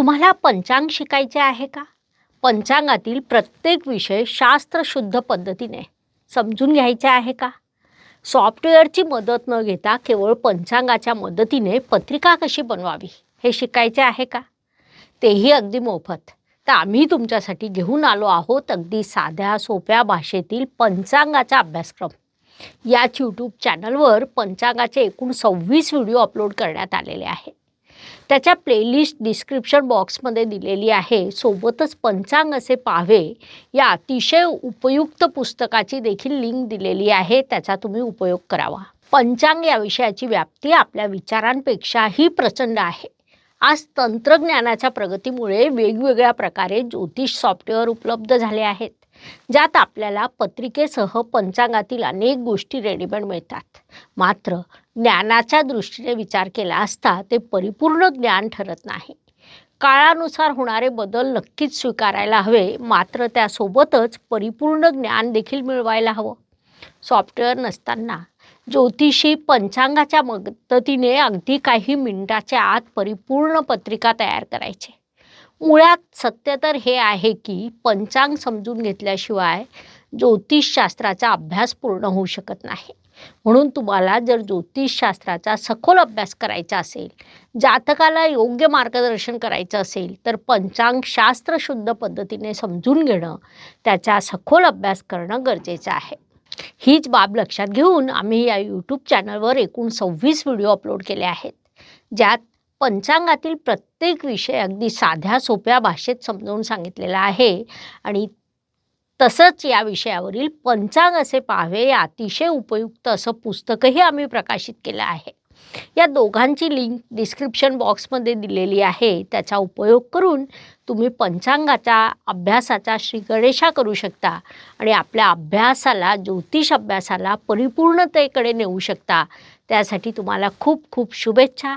तुम्हाला पंचांग शिकायचे आहे का? पंचांगातील प्रत्येक विषय शास्त्रशुद्ध पद्धतीने समजून घ्यायचे आहे का? सॉफ्टवेअरची मदत न घेता केवळ पंचांगाच्या मदतीने पत्रिका कशी बनवावी हे शिकायचे आहे का? तेही अगदी मोफत. तर आम्ही तुमच्यासाठी घेऊन आलो आहोत अगदी साध्या सोप्या भाषेतील पंचांगाचा अभ्यासक्रम. याच यूट्यूब चॅनलवर पंचांगाचे एकूण सव्वीस व्हिडिओ अपलोड करण्यात आलेले आहेत. त्याच्या प्लेलिस्ट डिस्क्रिप्शन बॉक्समध्ये दिलेली आहे. सोबतच पंचांग असे पाहावे या अतिशय उपयुक्त पुस्तकाची देखील लिंक दिलेली आहे. त्याचा तुम्ही उपयोग करावा. पंचांग या विषयाची व्याप्ती आपल्या विचारांपेक्षाही प्रचंड आहे. आज तंत्रज्ञानाच्या प्रगतीमुळे वेगवेगळ्या प्रकारे ज्योतिष सॉफ्टवेअर उपलब्ध झाले आहेत. ज्यात आपल्याला पत्रिकेसह पंचांगातील अनेक गोष्टी रेडीमेड मिळतात. मात्र ज्ञानाच्या दृष्टीने विचार केला असता ते परिपूर्ण ज्ञान ठरत नाही. काळानुसार होणारे बदल नक्कीच स्वीकारायला हवे मात्र त्यासोबतच परिपूर्ण ज्ञान देखील मिळवायला हवं. सॉफ्टवेअर नसताना ज्योतिषी पंचांगाच्या मदतीने अगदी काही मिनिटाच्या आत परिपूर्ण पत्रिका तयार करायचे. मुळात सत्य तर हे आहे की पंचांग समजून घेतल्याशिवाय ज्योतिषशास्त्राचा अभ्यास पूर्ण होऊ शकत नाही. म्हणून तुम्हाला जर ज्योतिषशास्त्राचा सखोल अभ्यास करायचा असेल जातकाला योग्य मार्गदर्शन करायचं असेल तर पंचांग शास्त्रशुद्ध पद्धतीने समजून घेणं त्याचा सखोल अभ्यास करणं गरजेचं आहे. हीच बाब लक्षात घेऊन आम्ही या यूट्यूब चॅनलवर एकूण सव्वीस व्हिडिओ अपलोड केले आहेत. ज्यात पंचांगातील प्रत्येक विषय अगदी साध्या सोप्या भाषेत समजावून सांगितलेला आहे. आणि तसंच या विषयावरील पंचांग असे पाहावे अतिशय उपयुक्त असं पुस्तकही आम्ही प्रकाशित केलं आहे. या दोघांची लिंक डिस्क्रिप्शन बॉक्समध्ये दिलेली आहे. त्याचा उपयोग करून तुम्ही पंचांगाच्या अभ्यासाचा श्रीगणेशा करू शकता आणि आपल्या अभ्यासाला ज्योतिष अभ्यासाला परिपूर्णतेकडे नेऊ शकता. त्यासाठी तुम्हाला खूप खूप शुभेच्छा.